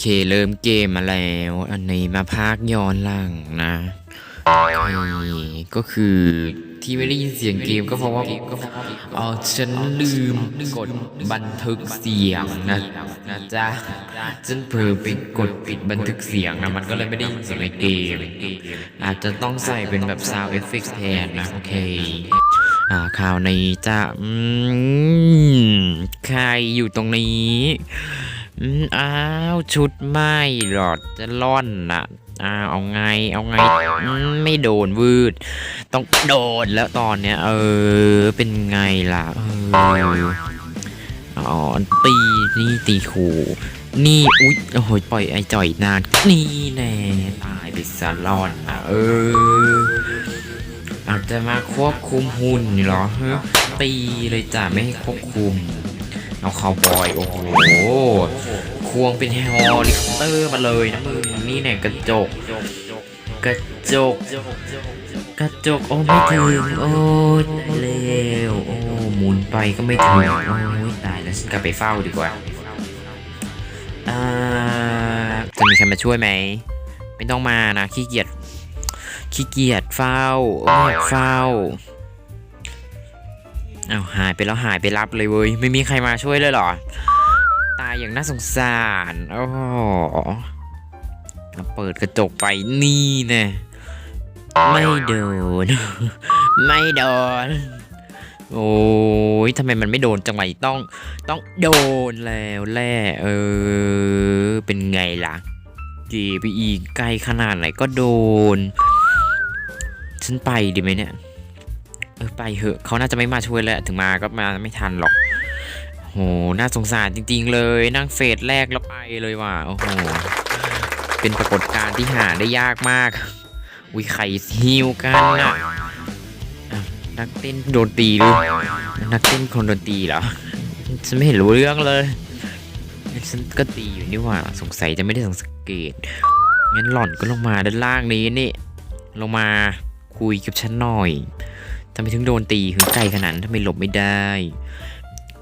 เคเริ่มเกมมาแล้ว อันนี้มาพากย้อนหลังนะก็คือที่ไม่ได้ยินเสียงเกมก็เพราะว่าเออฉันลืมกดบันทึกเสียงนะนะจ๊ะฉันเผลอไปกดปิดบันทึกเสียงนะมันก็เลยไม่ได้ยินเสียงในเกม อาจจะต้องใส่เป็นแบบ sound effects แทนนะโอเคอ่าข่าวในี้จะอืมใครอยู่ตรงนี้ อืมอ้าวชุดไม่หรอดจะล่อนน่ะอ้าวเอาไงเอาไงไม่โดนวืด ต้องโดนแล้วตอนเนี้ย เออ เป็นไงล่ะเอออ๋อตีนี่ตีขู่นี่อุ๊ยโอ้โหปล่อยไอ้จ่อยนานนี่แน่ตายไปซะล่อนอะเอออาจจะมาควบคุมหุ่นเหรอฮะตีเลยจ้ะไม่ให้ควบคุม เอาคาวบอย โอ้โห ควงเป็นฮลิคอปเตอร์มาเลยนะมึง นี่เนี่ยกระจก กระจก กระจก โอ้ไม่ถึง โอ้ยเร็วโอ้หมุนไปก็ไม่ถึง โอ้ตายแล้วฉันกลับไปเฝ้าดีกว่าอ่าจะมีใครมาช่วยไหม ไม่ต้องมานะขี้เกียจ ขี้เกียจเฝ้าไม่อยากเฝ้า เอาหายไปแล้วหายไปรับเลยเว้ย ไม่มีใครมาช่วยเลยเหรอ ตายอย่างน่าสงสารโอ้โหเอเปิดกระจกไปนี่น่ไม่โดน ไม่โดน โอ้ยทำไมมันไม่โดนจังหวะต้อง ต้องโดนแล้วแหละเออ เป็นไงล่ะเกไปอีกไกลขนาดไหนก็โดน ฉันไปดีไหมเนี่ย ไปเหอะเขาน่าจะไม่มาช่วยแล้วถึงมาก็มาไม่ทันหรอกโหน่าสงสารจริง ๆ เลย นั่งเฟสแรกแล้วไปเลยว่ะโอ้โหเป็นปรากฏการณ์ที่หาได้ยากมากวิไข่ฮิวกันนะอะนักเต้นโดนตีหรือนักเต้นคนโดนตีเหรอฉันไม่เห็นรู้เรื่องเลยฉันก็ตีอยู่นี่ว่า สงสัยจะไม่ได้สังเกตงั้นหล่อนก็ลงมาด้านล่างนี้นี่ลงมาคุยกับฉันหน่อยำไมถึงโดนตีถึงไกลขนาดนั้นทำไมหลบไม่ได้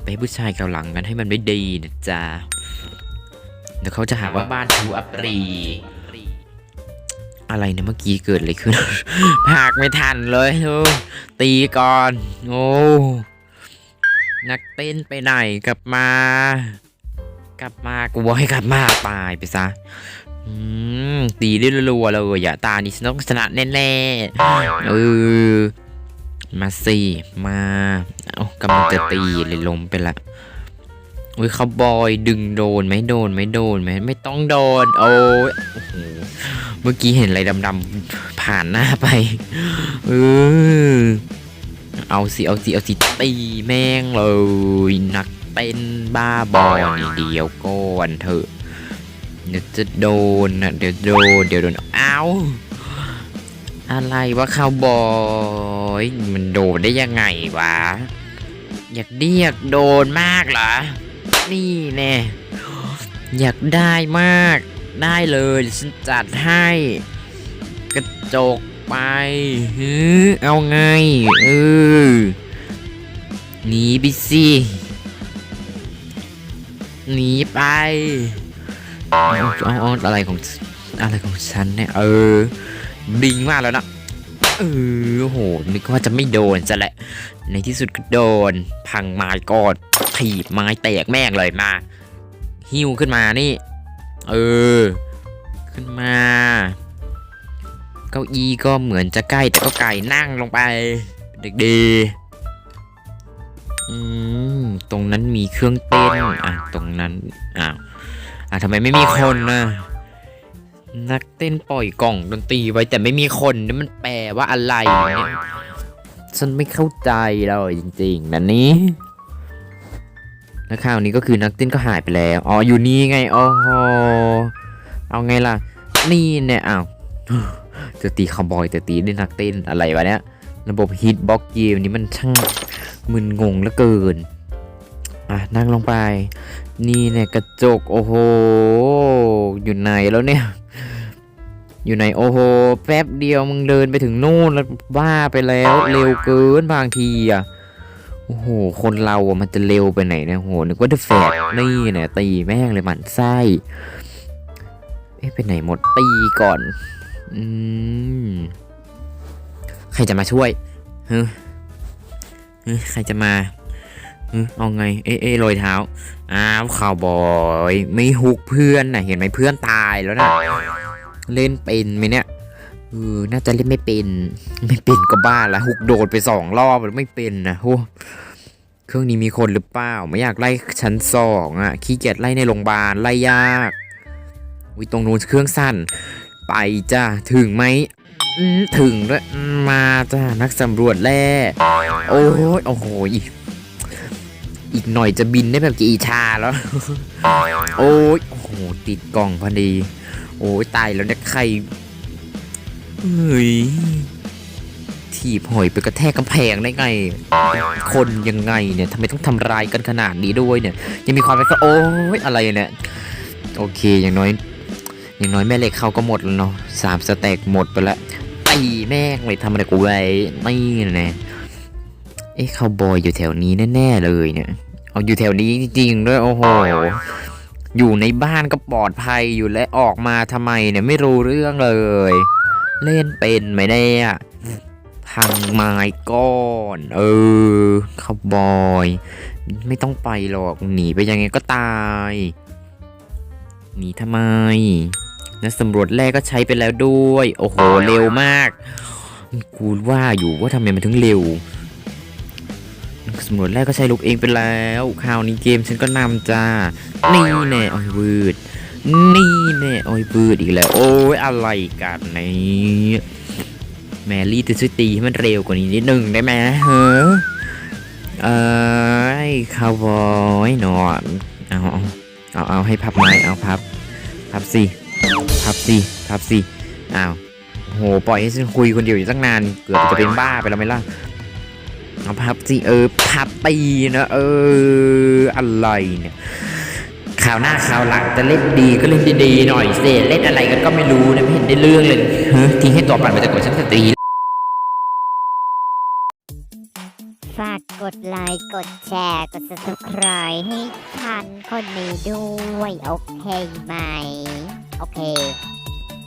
ไปให้ผู้ชายเกาหลังกันให้มันไม่ดีนะจ๊ะเดี๋ยวเขาจะหาว่าบ้านทูอัปรี อะไรนะเมื่อกี้เกิดอะไรขึ้นพากไม่ทันเลยตีก่อน โอ้นักเต้นไปไหนกลับมา กลับมากูบอกให้กลับมาตายไปซะตีได้รัวๆเลยอย่าตานี้ฉันต้องชนะแน่ๆเออ มาสิมาเอากำลังจะตีเลยล้มไปละอุ้ยเขาบอยดึงโดนไหมโดนไหมโดนไหมไม่ต้องโดน โอ้ยโหเมื่อกี้เห็นอะไรดำๆผ่านหน้าไปเออเอาสิเอาสิเอาสิตีแม่งเลยนักเต้นบ้าบอนี่เดียวก่อนเถอะเดี๋ยวจะโดนนะเดี๋ยวโดนเดี๋ยวโดนเอ้า อะไรวะคาวบอยมันโดนได้ยังไงวะ อยากเรียกโดนมากเหรอ นี่แน่อยากได้มากได้เลยฉันจัดให้ กระจกไปฮึเอาไงเออหนีไปสิหนีไปอาเอาเอาอะไรของอะไรของฉันเนี่ยเออ บิงมากแล้วนะเออโหนึกว่าจะไม่โดนซะแหละ ในที่สุดก็โดน พังไม้กอดถีบไม้แตกแม่งเลยมา หิ้วขึ้นมานี่ เออ ขึ้นมา เก้าอี้ก็เหมือนจะใกล้แต่ก็ไกลนั่งลงไป เด็กดีอืมตรงนั้นมีเครื่องเต้นอะตรงนั้นอ้าวอะทำไมไม่มีคนนะ นักเต้นปล่อยกล่องดนตรีไว้แต่ไม่มีคนนี่มันแปลว่าอะไรเนี่ยฉันไม่เข้าใจเลยจริงๆนะนี้แล้วข่าวนี้ก็คือนักเต้นก็หายไปแล้วอ๋ออยู่นี่ไงอ๋อเอาไงล่ะ นี่เนี่ยอ้าวจะตีคาวบอยจะตีด้วยนักเต้นอะไรวะเนี่ยระบบฮิตบ็อกเกมนี้มันช่างมึนงงเหลือเกิน อะนั่งลงไป นี่เนี่ยกระจกโอ้โห อยู่ไหนแล้วเนี่ย อยู่ไหนโอ้โห แป๊บเดียวมึงเดินไปถึงนู่นแล้วบ้าไปแล้วเร็วเกินบางทีอะโอ้โห คนเราอะมันจะเร็วไปไหนเนี่ยโหนึกว่าเดอะแฟดนี่เนี่ยตีแม่งเลยหมันไส้ เอ๊ะไปไหนหมดตีก่อน อืม ใครจะมาช่วยเฮ้ยเฮ้ยใครจะมา เอาไง เอ๊ะเอ๊ะรอยเท้า อ้าวข่าวบอย ไม่ฮุกเพื่อนน่ะเห็นไหมเพื่อนตายแล้วนะเล่นเป็นไหมเนี่ยเออน่าจะเล่นไม่เป็น ไม่เป็นก็บ้าละฮุกโดดไปสองรอบแล้วไม่เป็นนะโหเครื่องนี้มีคนหรือเปล่า ไม่อยากไล่ชั้นสองอะ ขี้เกียจไล่ในโรงพยาบาลไล่ยากวิตรงนู้นเครื่องสั้น ไปจ้าถึงไหมถึงด้วยอืมมาจ้านักสำรวจแร่โอ้ยโอ้โหอีก อีกหน่อยจะบินได้แบบจีชาแล้ว โอ้ยโอ้โหติดกล่องพอดี โอ้ยตายแล้วเนี่ยใครเฮ้ยถีบหอยไปกระแทกกำแพงได้ไง คนยังไงเนี่ยทำไมต้องทำร้ายกันขนาดนี้ด้วยเนี่ย ยังมีความเป็นโอ้ยอะไรเนี่ยโอเคอย่างน้อย อย่างน้อยแม่เหล็กเขาก็หมดแล้วเนาะสามสเต็กหมดไปแล้วตีแม่งเลยทำอะไรกูไว้นี่แน่ เอ๊ะคาวบอยอยู่แถวนี้แน่ๆเลยเนี่ยเอาอยู่แถวนี้จริงๆด้วยโอ้โหอยู่ในบ้านก็ปลอดภัยอยู่และออกมาทำไมเนี่ยไม่รู้เรื่องเลย เล่นเป็นไหมเนี่ยพังไม้ก้อนเออคาวบอย ไม่ต้องไปหรอกหนีไปยังไงก็ตายหนีทำไมนักสำรวจแรกก็ใช้ไปแล้วด้วย โอ้โห เร็วมาก กูว่าอยู่ว่าทำไมมันถึงเร็ว สำรวจแรกก็ใช้ลูกเองไปแล้วคราวนี้เกมฉันก็นำจ้า นี่แน่ออยวืดนี่แน่ออยวืดอีกแล้ว โอ้ยอะไรกันนี่แมรี่จะช่วยตีให้มันเร็วกว่านี้นิดนึงได้ไหมเฮ้อเอ้ยคาวบอยหนอนเอาเอาเอาเอาให้พับไม้เอาพับ พับสิพับสิพับสิอ้าวโหปล่อยให้ฉันคุยคนเดียวอยู่ตั้งนาน เกือบจะเป็นบ้าไปแล้วไหมล่ะ เอาพับสิเออพับตีนะเอออะไรเนี่ยข่าวหน้าข่าวหลังจะเล่นดีก็เล่นดีๆหน่อยเสเล่นอะไรกันก็ไม่รู้นะไม่เห็นได้เรื่องเลยเฮ้ยทิ้งให้ตัวปั่นไปแต่กว่าฉันจะตีฝากกดไลค์กดแชร์ กด subscribe ให้ทันคนนี้ด้วย โอเคไหม โอเค